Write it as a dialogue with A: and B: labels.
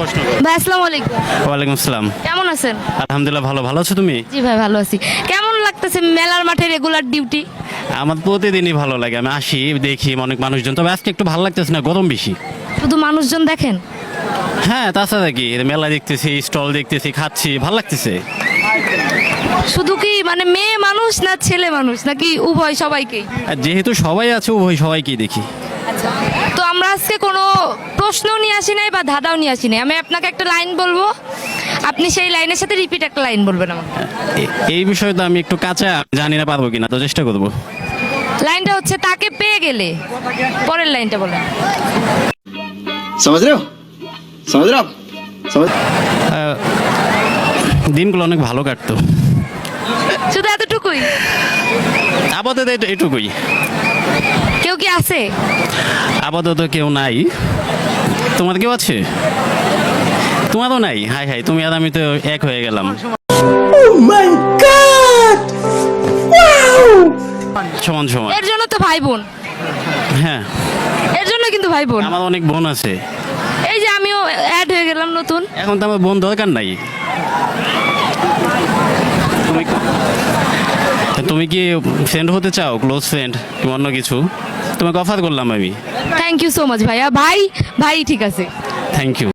A: ভাই আসসালামু আলাইকুম।
B: ওয়ালাইকুম আসসালাম।
A: কেমন আছেন?
B: আলহামদুলিল্লাহ ভালো। ভালো আছো তুমি?
A: জি ভাই ভালো আছি। কেমন লাগতেছে মেলার মাঠে রেগুলার ডিউটি
B: আমার প্রতিদিনই ভালো লাগে। আমি আসি দেখি অনেক মানুষজন। তবে আজকে একটু ভালো লাগতেছে না গরম বেশি।
A: শুধু মানুষজন দেখেন?
B: হ্যাঁ তাছাড়া কি? মেলা দেখতেছি স্টল দেখতেছি খাচ্ছি ভালো লাগতেছে?
A: শুধু কি মানে মেয়ে মানুষ না ছেলে মানুষ? নাকি উভয় সবাইকেই?
B: আর যেহেতু সবাই আছে উভয় সবাইকেই দেখি।
A: আমরা আজকে কোনো প্রশ্নও নিয়ে আসি নাই বা ধাঁধাও নিয়ে আসি নাই। আমি আপনাকে একটা লাইন বলব। আপনি সেই লাইনের সাথে রিপিট একটা লাইন বলবেন আমাকে।
B: এই বিষয়ে তো আমি একটু কাঁচা জানি না পারব কিনা তো চেষ্টা করব।
A: লাইনটা হচ্ছে তাকে পেয়ে গেলে। পরের লাইনটা বলেন।
C: সমাজ
B: রে দিনগুলো অনেক ভালো কাটতো।
A: শুধু এতটুকুই?
B: আপাতত এটুকুই।
A: কেউ কি আছে?
B: আপাতত কেউ নাই। তোমার কেউ আছে? তোমারও নাই? হাই হাই তুমি আর আমি তো এক হয়ে গেলাম। সমান সমান।
A: এর জন্য তো ভাই বোন।
B: হ্যাঁ।
A: এর জন্য কিন্তু ভাই বোন।
B: আমার অনেক বোন আছে।
A: এই যে আমিও অ্যাড হয়ে গেলাম নতুন।
B: এখন তো আমার বোন দরকার নাই। তুমি কি ফ্রেন্ড হতে চাও? ক্লোজ ফ্রেন্ড কিংবা অন্য কিছু? তোমাকে অফার করলাম আমি।
A: থ্যাংক ইউ সো মাচ ভাইয়া। ভাই ভাই ঠিক আছে।
B: Thank you